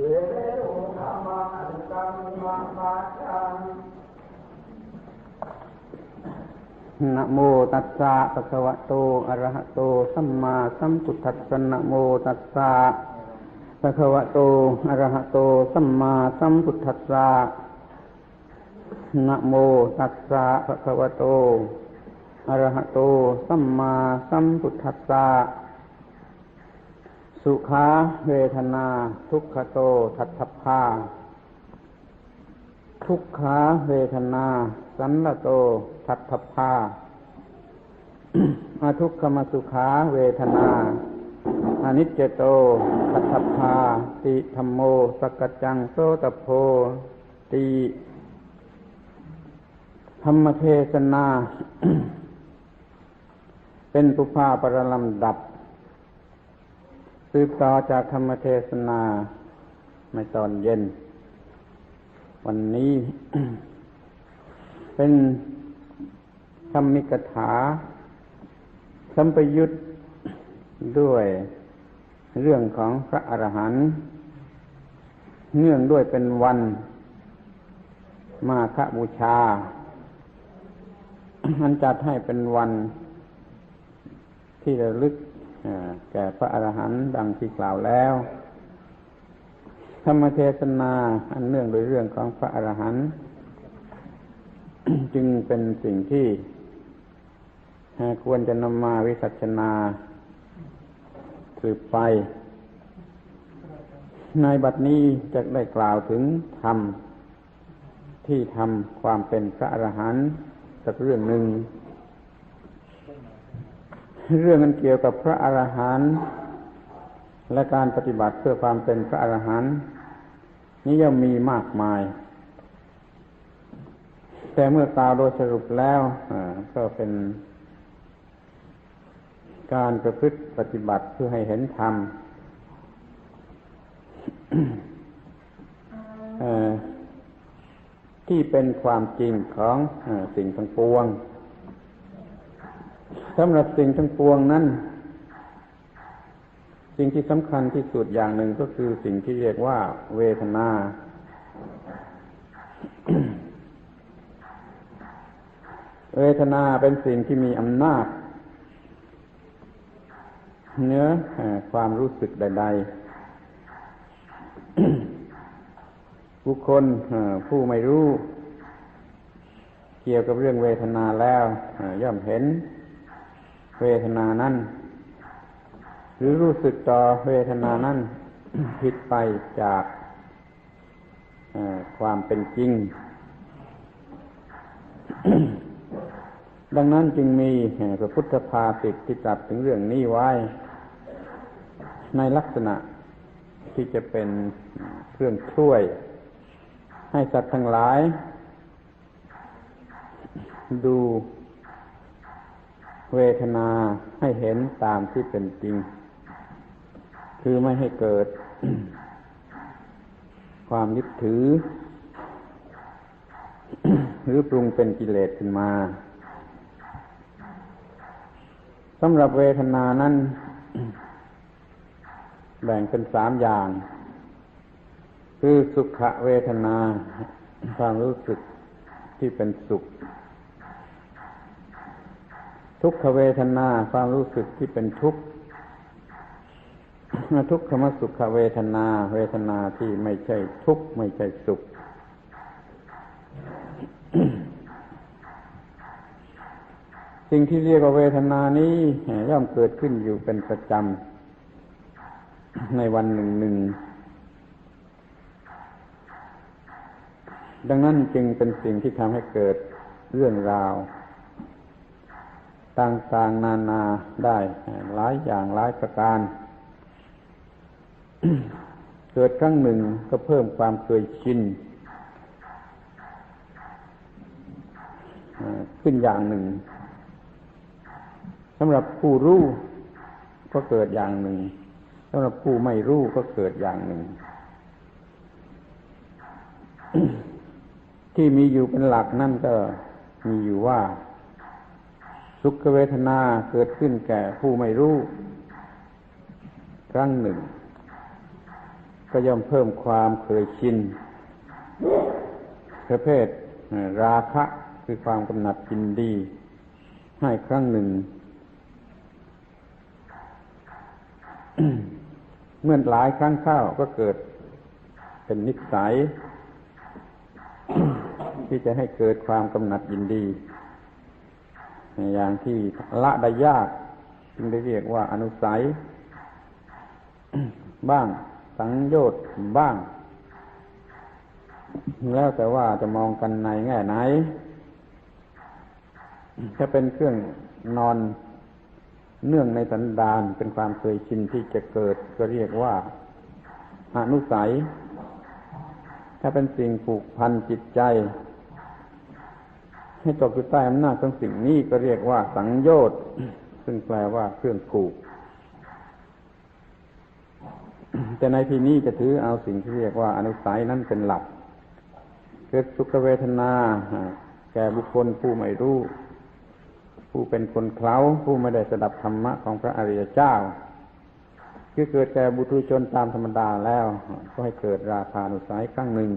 เวโรธรรมะอันตังมามาจังนะโมตัสสะภะคะวะโตอะระหะโตสัมมาสัมพุทธัสสะนะโมตัสสะภะคะวะโตอะระหะโตสัมมาสัมพุทธัสสะนะโมตัสสะภะคะวะโตอะระหะโตสัมมาสัมพุทธัสสะ สุขาเวทนา ทุกขโตทัตถพาทุกขาเวทนา สันละโตทัตถพาอาทุกขมสุขาเวทนาอนิจเจโตทัตถพาติธรรมโมสกจังโสตโพติธรรมเทศนา เป็นปุพาปรลำดับ สืบต่อจากธรรมเทศนาในตอนเย็น วันนี้ เป็นธรรมิกถา สัมปยุตด้วยเรื่องของพระอรหันต์เนื่องด้วยเป็นวัน มาฆบูชาอันจัดให้เป็นวันที่ระลึก แก่พระอรหันต์ดังที่กล่าวแล้ว ธรรมเทศนาอันเนื่องโดยเรื่องของพระอรหันต์จึงเป็นสิ่งที่ควรจะนำมาวิสัชนาสืบไป ในบัดนี้จะได้กล่าวถึงธรรมที่ทำความเป็นพระอรหันต์สักเรื่องหนึ่ง เรื่องนั้นเกี่ยวกับพระอรหันต์และการปฏิบัติเพื่อความเป็นพระอรหันต์นี้ย่อมมีมากมาย แต่เมื่อกล่าวโดยสรุปแล้วก็เป็นการประพฤติปฏิบัติเพื่อให้เห็นธรรมที่เป็นความจริงของสิ่งทั้งปวง สำหรับสิ่งทั้งปวงนั้น สิ่งที่สำคัญที่สุดอย่างหนึ่งก็คือสิ่งที่เรียกว่าเวทนา เวทนาเป็นสิ่งที่มีอำนาจเนื้อความรู้สึกใด ๆ บุคคลผู้ไม่รู้ เกี่ยวกับเรื่องเวทนาแล้วย่อมเห็น เวทนานั้น หรือรู้สึกต่อเวทนานั้นผิดไปจากความเป็นจริง ดังนั้นจึงมีพระพุทธภาสิตที่ตรัสถึงเรื่องนี้ไว้ ในลักษณะที่จะเป็นเครื่องช่วย ให้สัตว์ทั้งหลาย ดู เวทนาให้เห็นตามที่เป็นจริง คือไม่ให้เกิด ความยึดถือ หรือปรุงเป็นกิเลสขึ้นมาสำหรับเวทนานั้น แบ่งเป็นสามอย่าง คือสุขเวทนา ความรู้สึกที่เป็นสุข ทุกขเวทนาความรู้สึกที่เป็นทุกข์ทุกขมสุขเวทนา เวทนาที่ไม่ใช่ทุกข์ไม่ใช่สุข สิ่งที่เรียกว่าเวทนานี้ย่อมเกิดขึ้นอยู่เป็นประจำในวันหนึ่งหนึ่งดังนั้นจึงเป็นสิ่งที่ทำให้เกิดเรื่องราว ต่างๆนานาได้หลายอย่างหลายประการ เกิดครั้งหนึ่งก็เพิ่มความเคยชินขึ้นอย่างหนึ่งสำหรับผู้รู้ก็เกิดอย่างหนึ่งสำหรับผู้ไม่รู้ก็เกิดอย่างหนึ่ง ที่มีอยู่เป็นหลักนั่นก็มีอยู่ว่า สุขเวทนาเกิดขึ้นแก่ผู้ไม่รู้ ครั้งหนึ่ง ก็ย่อมเพิ่มความเคยชินประเภทราคะคือความกำหนัดยินดี ให้ครั้งหนึ่ง เมื่อหลายครั้งเข้าก็เกิดเป็นนิสัย ที่จะให้เกิดความกำหนัดยินดี อย่างที่ละได้ยาก จึงได้เรียกว่าอนุสัย บ้าง สังโยชน์บ้าง แล้วแต่ว่าจะมองกันในแง่ไหน ถ้าเป็นเครื่องนอนเนื่องในสันดานเป็นความเคยชินที่จะเกิดก็เรียกว่าอนุสัย ถ้าเป็นสิ่งผูกพันจิตใจ ให้ตกอยู่ใต้อำนาจของสิ่งนี้ก็เรียกว่าสังโยชน์ซึ่งแปลว่าเครื่องผูก แต่ในที่นี้จะถือเอาสิ่งที่เรียกว่าอนุสัยนั้นเป็นหลัก เกิดสุขเวทนา แก่บุคคลผู้ไม่รู้ ผู้เป็นคนเคล้าผู้ไม่ได้สดับธรรมะของพระอริยเจ้าคือเกิดแก่บุตุชนตามธรรมดาแล้ว ก็ให้เกิดราคานุสัยครั้งหนึ่ง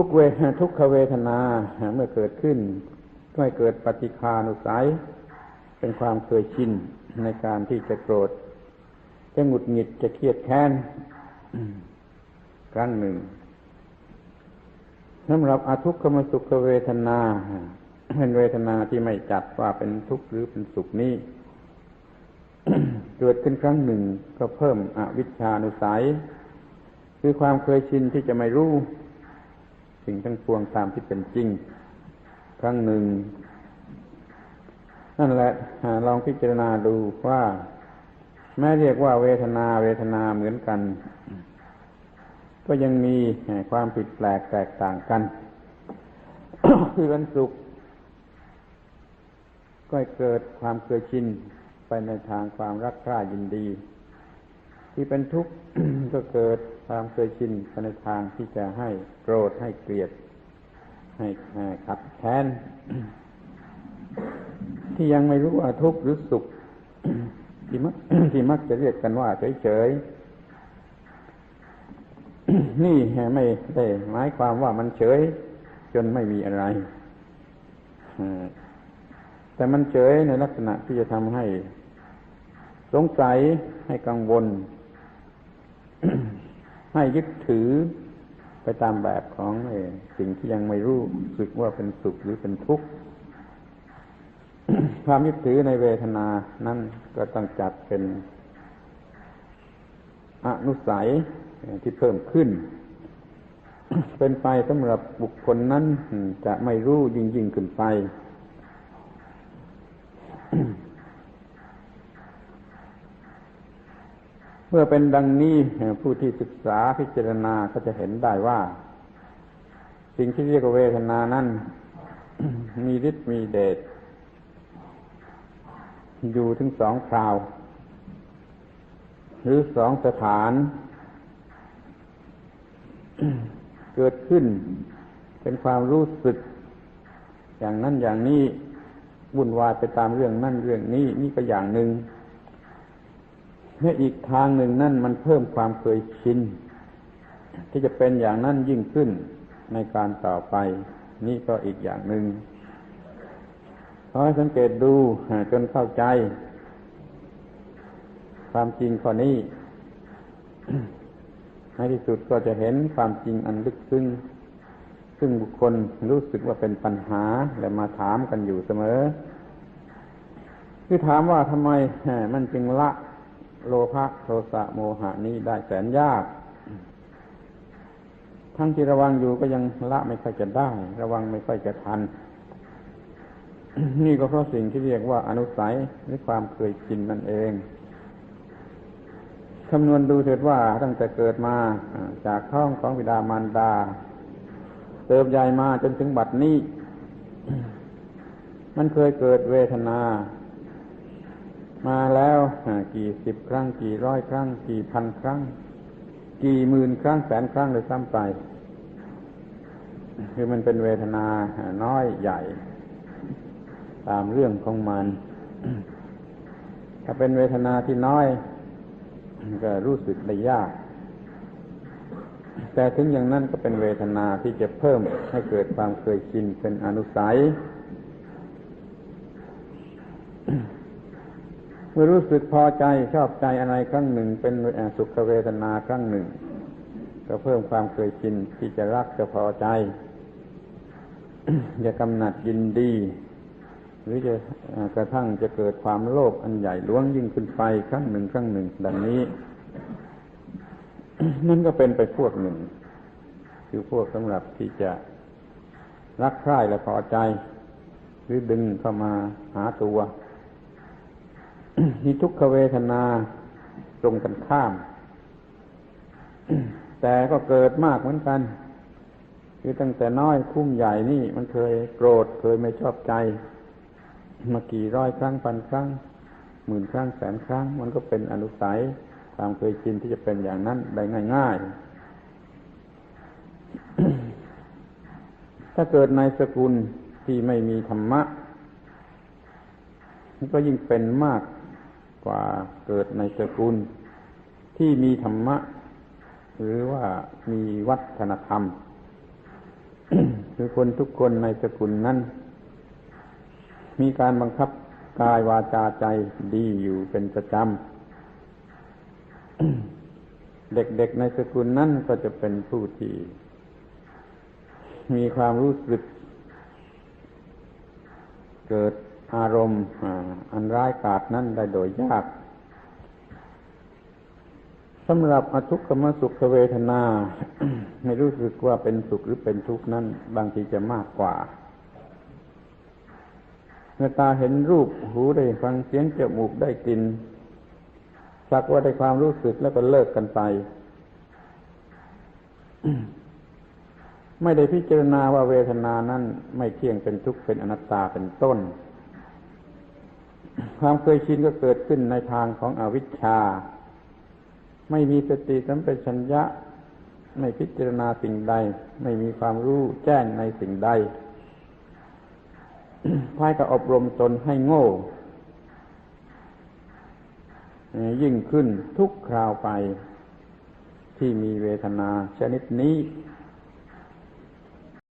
ทุกเวทุกขเวทนาเมื่อเกิดขึ้นก็ให้เกิดปฏิคานุสัย เป็นความเคยชินในการที่จะโกรธ จะหงุดหงิดจะเครียดแค้นครั้งหนึ่งสำหรับอาทุกขมสุขเวทนาเป็นเวทนาที่ไม่จัดว่าเป็นทุกข์หรือเป็นสุขนี้เกิดขึ้นครั้งหนึ่งก็เพิ่มอวิชชานุสัย คือความเคยชินที่จะไม่รู้ สิ่งทั้งปวงตามที่เป็นจริง ครั้งหนึ่ง นั่นแหละลองพิจารณาดูว่า แม้เรียกว่าเวทนาเวทนาเหมือนกัน ก็ยังมีความผิดแปลกแตกต่างกัน คือวันสุขก็เกิดความเคยชินไปในทางความรักใคร่ยินดี ที่เป็นทุกข์ก็เกิด ความเคยชินไปในทางที่จะให้โกรธให้เกลียด ให้ขัดแค้นที่ยังไม่รู้ว่าทุกข์หรือสุข ที่มักที่มักจะเรียกกันว่าเฉยๆนี่ไม่ได้หมายความว่ามันเฉย จนไม่มีอะไรแต่มันเฉยในลักษณะที่จะทำให้ สงสัยให้กังวล ให้ยึดถือไปตามแบบของสิ่งที่ยังไม่รู้สึกว่าเป็นสุขหรือเป็นทุกข์ความยึดถือในเวทนานั้นก็ต้องจัดเป็นอนุสัยที่เพิ่มขึ้น เป็นไปสำหรับบุคคลนั้นจะไม่รู้ยิ่งยิ่งขึ้นไป เมื่อเป็นดังนี้ผู้ที่ศึกษาพิจารณาก็จะเห็นได้ว่า สิ่งที่เรียกว่าเวทนานั้นมีฤทธิ์มีเดชอยู่ถึงสองคราว หรือสองสถาน เกิดขึ้น เป็นความรู้สึก อย่างนั้นอย่างนี้วุ่นวายไปตามเรื่องนั่นเรื่องนี้นี่ก็อย่างหนึ่ง เมื่ออีกทางหนึ่งนั่นมันเพิ่มความเคยชินที่จะเป็นอย่างนั้นยิ่งขึ้นในการต่อไป นี่ก็อีกอย่างหนึ่งขอให้สังเกตดูจนเข้าใจ ความจริงข้อนี้ในที่สุดก็จะเห็นความจริงอันลึกซึ้งซึ่งบุคคลรู้สึกว่าเป็นปัญหาและมาถามกันอยู่เสมอ คือถามว่าทำไมมันจึงละ โลภะโทสะโมหะนี้ได้แสนยาก ทั้งที่ระวังอยู่ก็ยังละไม่ค่อยจะได้ ระวังไม่ค่อยจะทัน นี่ก็เพราะสิ่งที่เรียกว่าอนุสัยหรือความเคยชินนั่นเองคำนวณดูเถิดว่าตั้งแต่เกิดมาจากท้องของบิดามารดา เติบใหญ่มาจนถึงบัดนี้ มันเคยเกิดเวทนา มาแล้วกี่สิบครั้ง กี่ร้อยครั้ง กี่พันครั้ง กี่หมื่นครั้งแสนครั้งเลยซ้ำไป คือมันเป็นเวทนาน้อยใหญ่ ตามเรื่องของมัน ถ้าเป็นเวทนาที่น้อย ก็รู้สึกได้ยาก แต่ถึงอย่างนั้นก็เป็นเวทนาที่จะเพิ่มให้เกิดความเคยชินเป็นอนุสัย เมื่อรู้สึกพอใจชอบใจอะไรครั้งหนึ่ง เป็นสุขเวทนาครั้งหนึ่ง ก็เพิ่มความเคยชินที่จะรักจะพอใจจะกำหนัดยินดี หรือจะกระทั่งจะเกิดความโลภอันใหญ่หลวงยิ่งขึ้นไปครั้งหนึ่งครั้งหนึ่ง ดังนี้ นั่นก็เป็นไปพวกหนึ่ง คือพวกสำหรับที่จะรักใคร่และพอใจ หรือดึงเข้ามาหาตัว นี่ทุกขเวทนาตรงกันข้าม แต่ก็เกิดมากเหมือนกัน คือตั้งแต่น้อยคุ้มใหญ่นี่ มันเคยโกรธเคยไม่ชอบใจ มากี่ร้อยครั้งพันครั้งหมื่นครั้งแสนครั้ง มันก็เป็นอนุสัยความเคยชินที่จะเป็นอย่างนั้นได้ง่าย ๆ ถ้าเกิดในสกุลที่ไม่มีธรรมะก็ยิ่งเป็นมาก กว่าเกิดในสกุลที่มีธรรมะ หรือว่ามีวัฒนธรรมคือคนทุกคนในสกุลนั้น มีการบังคับกายวาจาใจดีอยู่เป็นประจำ เด็กๆในสกุลนั้นก็จะเป็นผู้ที่ มีความรู้สึก เกิด อารมณ์อันร้ายกาจนั้นได้โดยยากสำหรับอทุกขมสุขเวทนา ไม่รู้สึกว่าเป็นสุขหรือเป็นทุกข์นั้น บางทีจะมากกว่าเมื่อตาเห็นรูปหูได้ฟังเสียงจมูกได้กลิ่นสักว่าได้ความรู้สึกแล้วก็เลิกกันไป ไม่ได้พิจารณาว่าเวทนานั้นไม่เที่ยงเป็นทุกข์เป็นอนัตตาเป็นต้น ความเคยชินก็เกิดขึ้นในทางของอวิชชา ไม่มีสติสัมปชัญญะ ไม่พิจารณาสิ่งใด ไม่มีความรู้แจ้งในสิ่งใดพายกับอบรมตนให้โง่ ยิ่งขึ้นทุกคราวไปที่มีเวทนาชนิดนี้